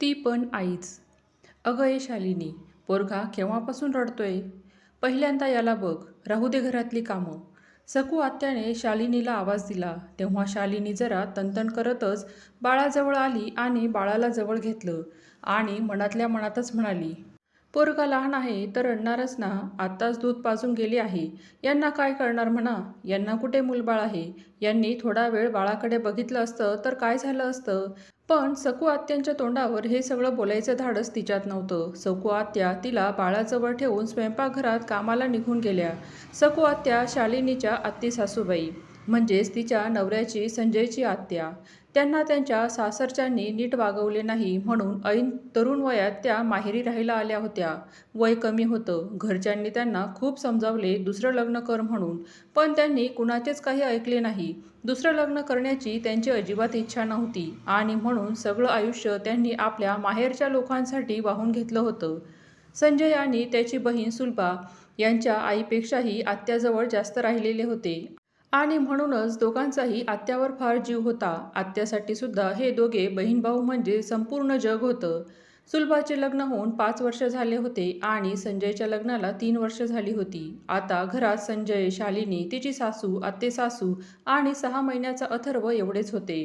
ती पण आईच. अगं ए शालिनी पोरगा केव्हापासून रडतोय? पहिल्यांदा याला बघ राहू दे घरातली कामं. सकू आत्याने शालिनीला आवाज दिला. तेव्हा शालिनी जरा तणतण करतच बाळाजवळ आली आणि बाळाला जवळ घेतलं आणि मनातल्या मनातच म्हणाली पोरगा लहान आहे तर रडणारच ना आत्ताच दूध पाजून गेली आहे. यांना काय करणार म्हणा? यांना कुठे मूलबाळ आहे? यांनी थोडा वेळ बाळाकडे बघितलं असतं तर काय झालं असतं? पण सकू आत्यांच्या तोंडावर हे सगळं बोलायचं धाडस तिच्यात नव्हतं. सकू आत्या तिला बाळाजवळ ठेवून स्वयंपाकघरात कामाला निघून गेल्या. सकू आत्या शालिनीच्या आत्ती सासूबाई म्हणजेच तिच्या नवऱ्याची संजयची आत्या. त्यांना त्यांच्या सासरच्यांनी नीट वागवले नाही म्हणून ऐन तरुण वयात त्या माहेरी राहायला आल्या होत्या. वय कमी होतं. घरच्यांनी त्यांना खूप समजावले दुसरं लग्न कर म्हणून. पण त्यांनी कुणाचेच काही ऐकले नाही. दुसरं लग्न करण्याची त्यांची अजिबात इच्छा नव्हती आणि म्हणून सगळं आयुष्य त्यांनी आपल्या माहेरच्या लोकांसाठी वाहून घेतलं होतं. संजय आणि त्याची बहीण सुलभा यांच्या आईपेक्षाही आत्याजवळ जास्त राहिलेले होते. आणि म्हणूनच दोघांचाही आत्यावर फार जीव होता. आत्यासाठी सुद्धा हे दोघे बहीण भाऊ म्हणजे संपूर्ण जग होतं. सुलभाचे लग्न होऊन पाच वर्ष झाले होते आणि संजयच्या लग्नाला तीन वर्ष झाली होती. आता घरात संजय शालिनी तिची सासू आत्ते सासू आणि सहा महिन्याचा अथर्व एवढेच होते.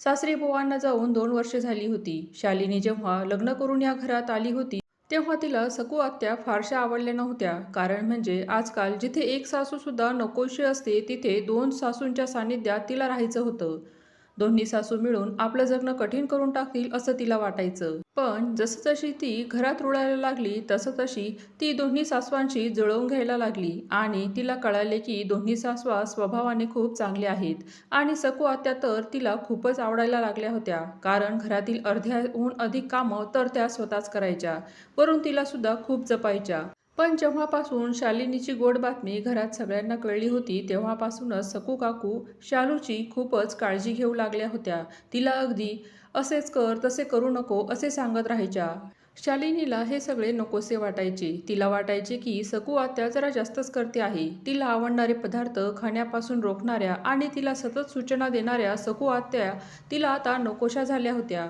सासरी बुवांना जाऊन दोन वर्ष झाली होती. शालिनी जेव्हा लग्न करून या घरात आली होती तेव्हा तिला सकू आत्या फारशा आवडल्या नव्हत्या. कारण म्हणजे आजकाल जिथे एक सासूसुद्धा नकोशी असते तिथे दोन सासूंच्या सानिध्यात तिला राहायचं होतं. दोन्ही सासू मिळून आपलं जगणं कठीण करून टाकतील असं तिला वाटायचं. पण जसं जशी ती घरात रुळायला लागली तसं तशी ती दोन्ही सासवांशी जुळवून घ्यायला लागली आणि तिला कळाले की दोन्ही सासवा स्वभावाने खूप चांगले आहेत आणि सकू आत्या तर तिला खूपच आवडायला लागल्या होत्या. कारण घरातील अर्ध्याहून अधिक कामं तर त्या स्वतःच करायच्या वरून तिला सुद्धा खूप जपायच्या. पण जेव्हापासून शालिनीची गोड बातमी घरात सगळ्यांना कळली होती तेव्हापासूनच सकू काकू शालूची खूपच काळजी घेऊ लागल्या होत्या. तिला अगदी असेच कर तसे करू नको असे सांगत राहायच्या. शालिनीला हे सगळे नकोसे वाटायचे. तिला वाटायचे की सकू आत्या जरा जास्तच करते आहे. तिला आवडणारे पदार्थ खाण्यापासून रोखणाऱ्या आणि तिला सतत सूचना देणाऱ्या सकू आत्या तिला आता नकोशा झाल्या होत्या.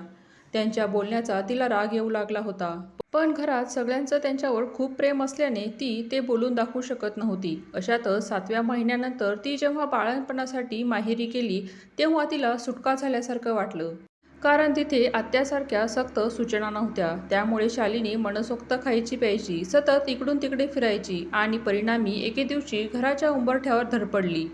त्यांच्या बोलण्याचा तिला राग येऊ लागला होता. पण घरात सगळ्यांचं त्यांच्यावर खूप प्रेम असल्याने ती ते बोलून दाखवू शकत नव्हती. अशातच सातव्या महिन्यानंतर ती जेव्हा बाळणपणासाठी माहेरी केली तेव्हा तिला सुटका झाल्यासारखं वाटलं. कारण तिथे आत्यासारख्या सक्त सूचना नव्हत्या. त्यामुळे शालिनी मनसोक्त खायची प्यायची सतत इकडून तिकडे फिरायची आणि परिणामी एके दिवशी घराच्या उंबरठ्यावर धडपडली.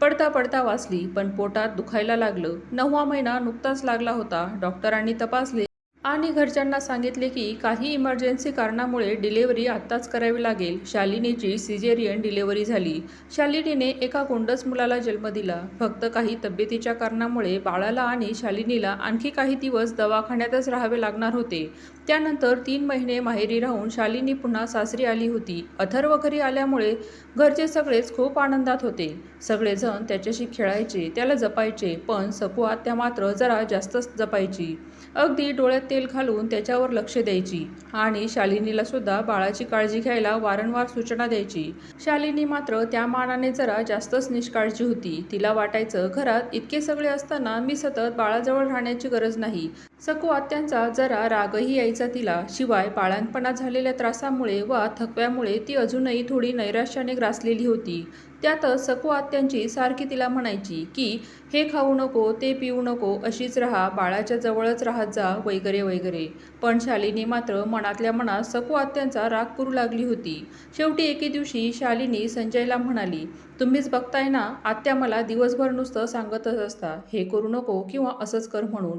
पडता पडता वाचली पण पोटात दुखायला लागलं. नववा महिना नुकताच लागला होता. डॉक्टरांनी तपासले आणि घरच्यांना सांगितले की काही इमर्जन्सी कारणामुळे डिलेवरी आत्ताच करावी लागेल. शालिनीची सिजेरियन डिलेवरी झाली. शालिनीने एका गोंडस मुलाला जन्म दिला. फक्त काही तब्येतीच्या कारणामुळे बाळाला आणि शालिनीला आणखी काही दिवस दवाखान्यातच राहावे लागणार होते. त्यानंतर तीन महिने माहेरी राहून शालिनी पुन्हा सासरी आली होती. अथर्व घरी आल्यामुळे घरचे सगळेच खूप आनंदात होते. सगळेजण त्याच्याशी खेळायचे त्याला जपायचे पण सकू आत्या मात्र जरा जास्तच जपायची. अगदी डोळ्यात ते तेल घालून त्याच्यावर लक्ष द्यायची आणि शालिनीला सुद्धा बाळाची काळजी घ्यायला वारंवार सूचना द्यायची. शालिनी मात्र त्या मानाने जरा जास्तच निष्काळजी होती. तिला वाटायचं घरात इतके सगळे असताना मी सतत बाळाजवळ राहण्याची गरज नाही. सकू आत्यांचा जरा रागही यायचा तिला. शिवाय बाळांपणात झालेल्या त्रासामुळे वा थकव्यामुळे ती अजूनही थोडी नैराश्याने ग्रासलेली होती. त्यातच सकू आत्यांची सारखी तिला म्हणायची की हे खाऊ नको ते पिऊ नको अशीच राहा बाळाच्या जवळच राहत जा वगैरे वगैरे. पण शालिनी मात्र मनातल्या मनात सकू आत्यांचा राग करू लागली होती. शेवटी एके दिवशी शालिनी संजयला म्हणाली तुम्हीच बघताय ना आत्या मला दिवसभर नुसतं सांगतच असता. हे करू नको किंवा असंच कर म्हणून.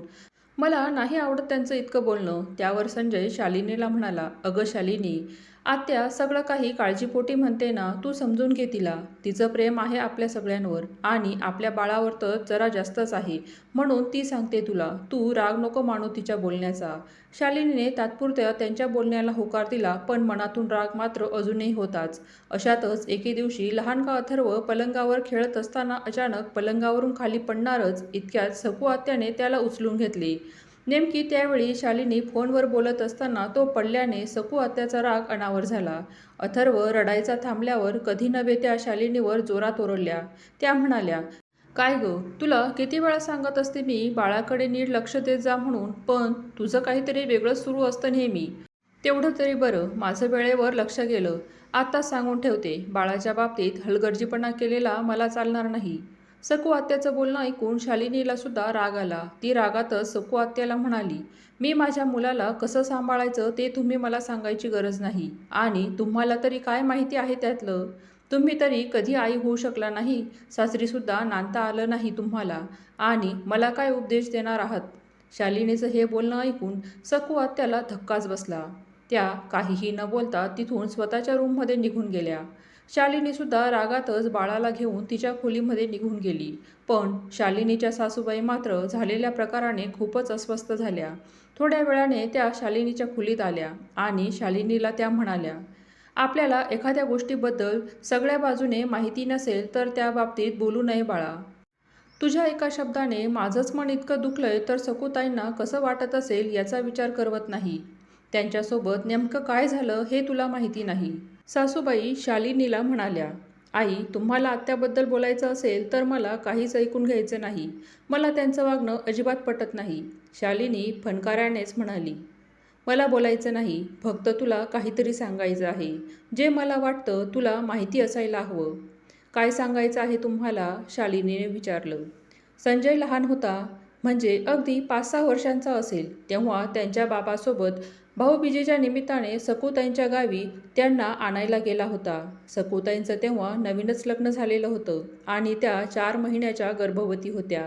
मला नाही आवडत त्यांचं इतकं बोलणं. त्यावर संजय शालिनीला म्हणाला अगं शालिनी आत्या सगळं काही काळजीपोटी म्हणते ना तू समजून घे तिला. तिचं प्रेम आहे आपल्या सगळ्यांवर आणि आपल्या बाळावर तर जरा जास्तच आहे. म्हणून ती सांगते तुला तू राग नको मानू तिच्या बोलण्याचा. शालिनीने तात्पुरत्या त्यांच्या बोलण्याला होकार दिला पण मनातून राग मात्र अजूनही होताच. अशातच एके दिवशी लहान का अथर्व पलंगावर खेळत असताना अचानक पलंगावरून खाली पडणारच इतक्यात सकू आत्याने त्याला उचलून घेतले. नेमकी त्यावेळी शालिनी फोनवर बोलत असताना तो पडल्याने सकू आत्याचा राग अनावर झाला. अथर्व रडायचा थांबल्यावर कधी नव्हे त्या शालिनीवर जोरात ओरडल्या. त्या म्हणाल्या काय ग तुला किती वेळा सांगत असते मी बाळाकडे नीट लक्ष देत जा म्हणून पण तुझं काहीतरी वेगळंच सुरू असतं नेहमी. तेवढं तरी बरं माझं वेळेवर लक्ष गेलं. आत्ताच सांगून ठेवते बाळाच्या बाबतीत हलगर्जीपणा केलेला मला चालणार नाही. सकू आत्याचं बोलणं ऐकून शालिनीला सुद्धा राग आला. ती रागातच सकू आत्याला म्हणाली मी माझ्या मुलाला कसं सांभाळायचं ते तुम्ही मला सांगायची गरज नाही. आणि तुम्हाला तरी काय माहिती आहे त्यातलं? तुम्ही तरी कधी आई होऊ शकला नाही? सासरीसुद्धा नांदता आलं नाही तुम्हाला. आणि मला काय उपदेश देणार आहात? शालिनीचं हे बोलणं ऐकून सकू आत्याला धक्काच बसला. त्या काहीही न बोलता तिथून स्वतःच्या रूममध्ये निघून गेल्या. शालिनीसुद्धा रागातच बाळाला घेऊन तिच्या खोलीमध्ये निघून गेली. पण शालिनीच्या सासूबाई मात्र झालेल्या प्रकाराने खूपच अस्वस्थ झाल्या. थोड्या वेळाने त्या शालिनीच्या खोलीत आल्या आणि शालिनीला त्या म्हणाल्या आपल्याला एखाद्या गोष्टीबद्दल सगळ्या बाजूने माहिती नसेल तर त्या बाबतीत बोलू नये बाळा. तुझ्या एका शब्दाने माझंच मन इतकं दुखलंय तर सकुताईंना कसं वाटत असेल याचा विचार करवत नाही. त्यांच्यासोबत नेमकं काय झालं हे तुला माहिती नाही. सासूबाई शालिनीला म्हणाल्या आई तुम्हाला आत्याबद्दल बोलायचं असेल तर मला काहीच ऐकून घ्यायचं नाही. मला त्यांचं वागणं अजिबात पटत नाही शालिनी फणकाऱ्यानेच म्हणाली. मला बोलायचं नाही फक्त तुला काहीतरी सांगायचं आहे. जे मला वाटतं तुला माहिती असायला हवं. काय सांगायचं आहे तुम्हाला? शालिनीने विचारलं. संजय लहान होता म्हणजे अगदी पाच सहा वर्षांचा असेल तेव्हा त्यांच्या बाबासोबत भाऊबीजेच्या निमित्ताने सकुताईंच्या गावी त्यांना आणायला गेला होता. सकुताईंचं तेव्हा नवीनच लग्न झालेलं होतं आणि त्या चार महिन्याच्या गर्भवती होत्या.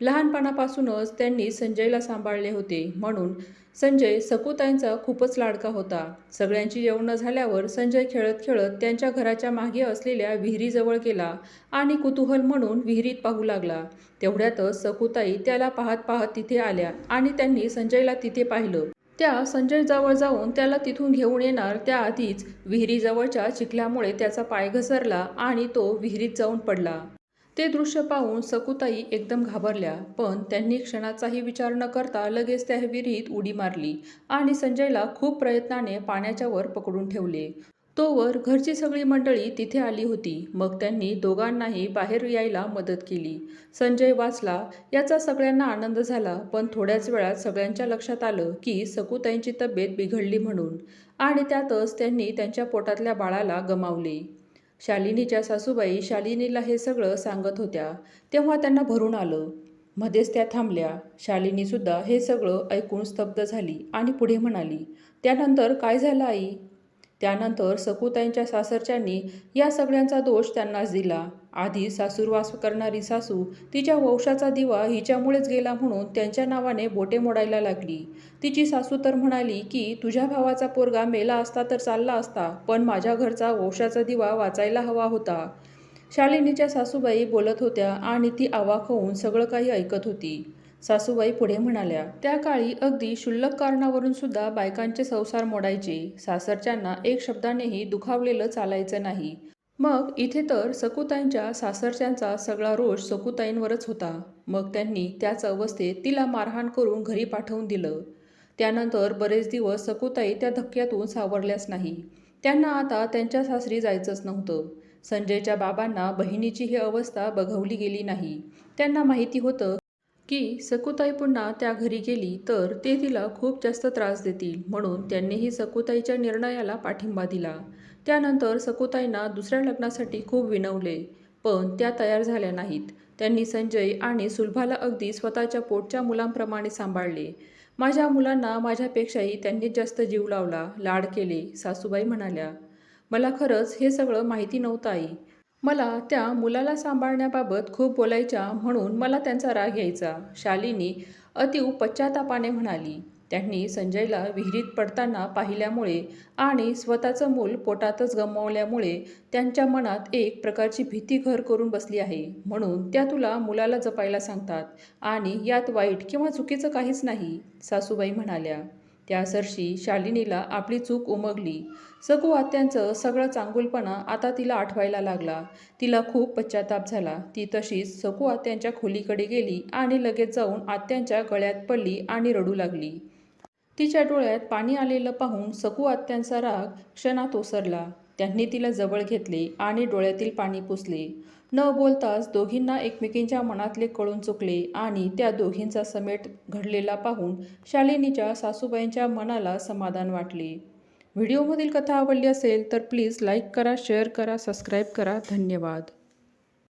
लहानपणापासूनच त्यांनी संजयला सांभाळले होते म्हणून संजय सकुताईंचा खूपच लाडका होता. सगळ्यांची जेवणं झाल्यावर संजय खेळत खेळत त्यांच्या घराच्या मागे असलेल्या विहिरीजवळ गेला आणि कुतूहल म्हणून विहिरीत पाहू लागला. तेवढ्यातच सकुताई त्याला पाहत पाहत तिथे आल्या आणि त्यांनी संजयला तिथे पाहिलं. त्या संजयजवळ जाऊन त्याला तिथून घेऊन येणार. त्याआधीच विहिरीजवळच्या चिखल्यामुळे त्याचा पाय घसरला आणि तो विहिरीत जाऊन पडला. ते दृश्य पाहून सकुताई एकदम घाबरल्या पण त्यांनी क्षणाचाही विचार न करता लगेच त्या विहिरीत उडी मारली आणि संजयला खूप प्रयत्नाने पाण्याच्या वर पकडून ठेवले. तोवर घरची सगळी मंडळी तिथे आली होती. मग त्यांनी दोघांनाही बाहेर यायला मदत केली. संजय वाचला याचा सगळ्यांना आनंद झाला पण थोड्याच वेळात सगळ्यांच्या लक्षात आलं की सकुताईंची तब्येत बिघडली म्हणून आणि त्यातच त्यांनी त्यांच्या पोटातल्या बाळाला गमावले. शालिनीच्या सासूबाई शालिनीला हे सगळं सांगत होत्या. तेव्हा त्यांना भरून आलं. मध्येच त्या थांबल्या. शालिनीसुद्धा हे सगळं ऐकून स्तब्ध झाली आणि पुढे म्हणाली त्यानंतर काय झालं आई? त्यानंतर सकुताईंच्या सासरच्यांनी या सगळ्यांचा दोष त्यांनाच दिला. आधी सासूरवास करणारी सासू तिच्या वंशाचा दिवा हिच्यामुळेच गेला म्हणून त्यांच्या नावाने बोटे मोडायला लागली. तिची सासू तर म्हणाली की तुझ्या भावाचा पोरगा मेला असता तर चालला असता पण माझ्या घरचा वंशाचा दिवा वाचायला हवा होता शालिनीच्या सासूबाई बोलत होत्या आणि ती अवाक होऊन सगळं काही ऐकत होती. सासूबाई पुढे म्हणाल्या त्या काळी अगदी क्षुल्लक कारणावरून सुद्धा बायकांचे संसार मोडायचे. सासरच्यांना एक शब्दानेही दुखावलेलं चालायचं नाही. मग इथे तर सकुताईंच्या सासरच्यांचा सगळा रोष सकुताईंवरच होता. मग त्यांनी त्याच अवस्थेत तिला मारहाण करून घरी पाठवून दिलं. त्यानंतर बरेच दिवस सकुताई त्या धक्क्यातून सावरल्याच नाही. त्यांना आता त्यांच्या सासरी जायचंच नव्हतं. संजयच्या बाबांना बहिणीची ही अवस्था बघवली गेली नाही. त्यांना माहिती होतं की सकुताई पुन्हा त्या घरी गेली तर ते तिला खूप जास्त त्रास देतील म्हणून त्यांनीही सकुताईच्या निर्णयाला पाठिंबा दिला. त्यानंतर सकुताईंना दुसऱ्या लग्नासाठी खूप विनवले पण त्या तयार झाल्या नाहीत. त्यांनी संजय आणि सुलभाला अगदी स्वतःच्या पोटच्या मुलांप्रमाणे सांभाळले. माझ्या मुलांना माझ्यापेक्षाही त्यांनी जास्त जीव लावला लाड केले सासूबाई म्हणाल्या. मला खरंच हे सगळं माहिती नव्हतं आई. मला त्या मुलाला सांभाळण्याबाबत खूप बोलायच्या म्हणून मला त्यांचा राग यायचा. शालिनी अतिव पश्चातापाने म्हणाली त्यांनी संजयला विहिरीत पडताना पाहिल्यामुळे आणि स्वतःचं मूल पोटातच गमावल्यामुळे त्यांच्या मनात एक प्रकारची भीती घर करून बसली आहे. म्हणून त्या तुला मुलाला जपायला सांगतात आणि यात वाईट किंवा चुकीचं काहीच नाही सासूबाई म्हणाल्या. त्या सरशी शालिनीला आपली चूक उमगली. सकू आत्यांचं सगळं चांगुलपणा आता तिला आठवायला लागला. तिला खूप पश्चाताप झाला. ती तशीच सकू आत्यांच्या खोलीकडे गेली आणि लगेच जाऊन आत्यांच्या गळ्यात पडली आणि रडू लागली. तिच्या डोळ्यात पाणी आलेलं पाहून सकू आत्यांचा राग क्षणात ओसरला. त्यांनी तिला जवळ घेतले आणि डोळ्यातील पाणी पुसले. न बोलताच दोघींना एकमेकींच्या मनातले कळून चुकले आणि त्या दोघींचा समेट घडलेला पाहून शालिनीच्या सासूबाईंच्या मनाला समाधान वाटले. व्हिडिओमधील कथा आवडली असेल तर प्लीज लाईक करा शेअर करा सबस्क्राईब करा. धन्यवाद.